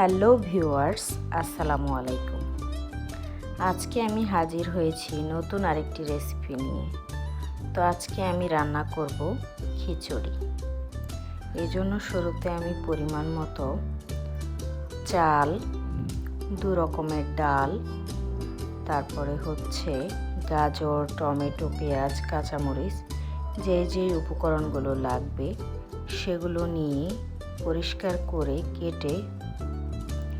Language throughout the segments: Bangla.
হ্যালো ভিউয়ার্স, আসসালামু আলাইকুম। আজকে আমি হাজির হয়েছি নতুন আরেকটি রেসিপি নিয়ে। তো আজকে আমি রান্না করব খিচুড়ি। এই জন্য শুরুতে আমি পরিমাণ মতো চাল, দু রকমের ডাল, তারপরে হচ্ছে গাজর, টমেটো, পেঁয়াজ, কাঁচামরিচ, যে যে উপকরণগুলো লাগবে সেগুলো নিয়ে পরিষ্কার করে কেটে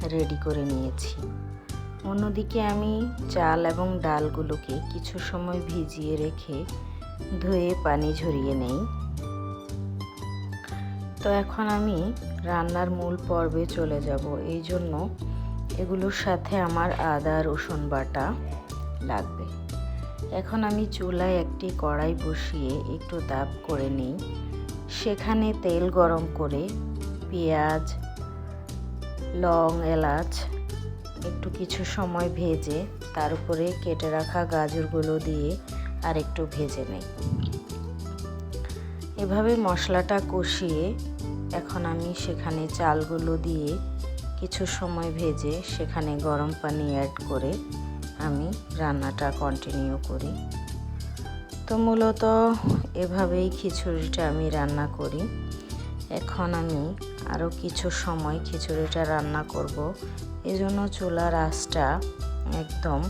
রেডি করে নিয়েছি। অন্যদিকে আমি চাল এবং ডালগুলোকে কিছু সময় ভিজিয়ে রেখে ধুয়ে পানি ঝরিয়ে নেই। তো এখন আমি রান্নার মূল পর্বে চলে যাব। এই জন্য এগুলোর সাথে আমার আদা, রসুন বাটা লাগবে। এখন আমি চুলায় একটি কড়াই বসিয়ে একটু তাপ করে নিই। সেখানে তেল গরম করে পেঁয়াজ লং এলাচ, একটু কিছু সময় ভেজে তার উপরে কেটে রাখা গাজরগুলো দিয়ে আর একটু ভেজে নেই। এভাবে মশলাটা কষিয়ে এখন আমি সেখানে চালগুলো দিয়ে কিছু সময় ভেজে সেখানে গরম পানি অ্যাড করে আমি রান্নাটা কন্টিনিউ করি। তো মূলত এভাবেই খিচুড়িটা আমি রান্না করি। এখন আমি আরও কিছু সময় খিচুড়িটা রান্না করব। এজন্য চুলার আঁচটা একদম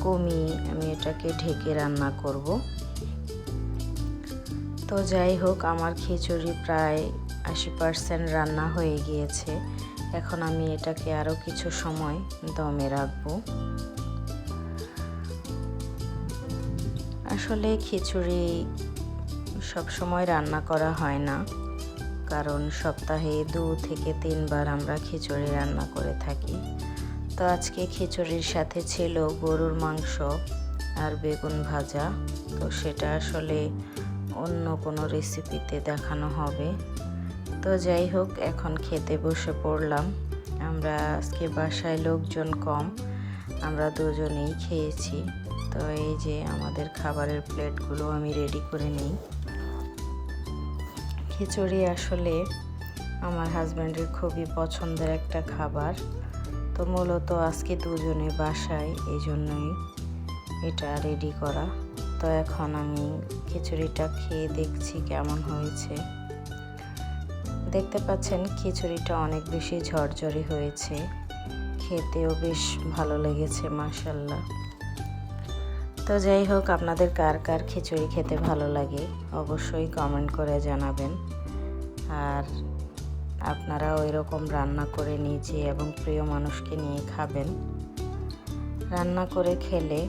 কমিয়ে আমি এটাকে ঢেকে রান্না করব। তো যাই হোক, আমার খিচুড়ি প্রায় আশি পার্সেন্ট রান্না হয়ে গিয়েছে। এখন আমি এটাকে আরও কিছু সময় দমে রাখব। আসলে খিচুড়ি সব সময় রান্না করা হয় না। কারণ সপ্তাহে দু থেকে তিনবার আমরা খিচুড়ি রান্না করে থাকি। তো আজকে খিচুড়ির সাথে ছিল গরুর মাংস আর বেগুন ভাজা। তো সেটা আসলে অন্য কোনো রেসিপিতে দেখানো হবে। তো যাই হোক, এখন খেতে বসে পড়লাম। আমরা আজকে বাসায় লোকজন কম, আমরা দুজনেই খেয়েছি। তো এই যে আমাদের খাবারের প্লেটগুলো আমি রেডি করে নিই। খিচুড়ি আসলে আমার হাজব্যান্ডের খুবই পছন্দের একটা খাবার। তো মূলত আজকে দুজনে বাসায় এই জন্যই এটা রেডি করা। তো এখন আমি খিচুড়িটা খেয়ে দেখছি কেমন হয়েছে। দেখতে পাচ্ছেন খিচুড়িটা অনেক বেশি ঝরঝরে হয়েছে। খেতেও বেশ ভালো লেগেছে মাসাল্লাহ তো যাই হোক, আপনাদের কার কার খিচুড়ি খেতে ভালো লাগে অবশ্যই কমেন্ট করে জানাবেন। আর আপনারা ওই রকম রান্না করে নিজে এবং প্রিয় মানুষকে নিয়ে খাবেন। রান্না করে খেলে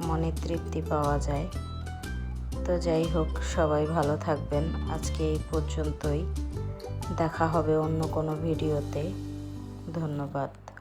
মনে তৃপ্তি পাওয়া যায়। তো যাই হোক, সবাই ভালো থাকবেন। আজকে এই পর্যন্তই। দেখা হবে অন্য কোনো ভিডিওতে। ধন্যবাদ।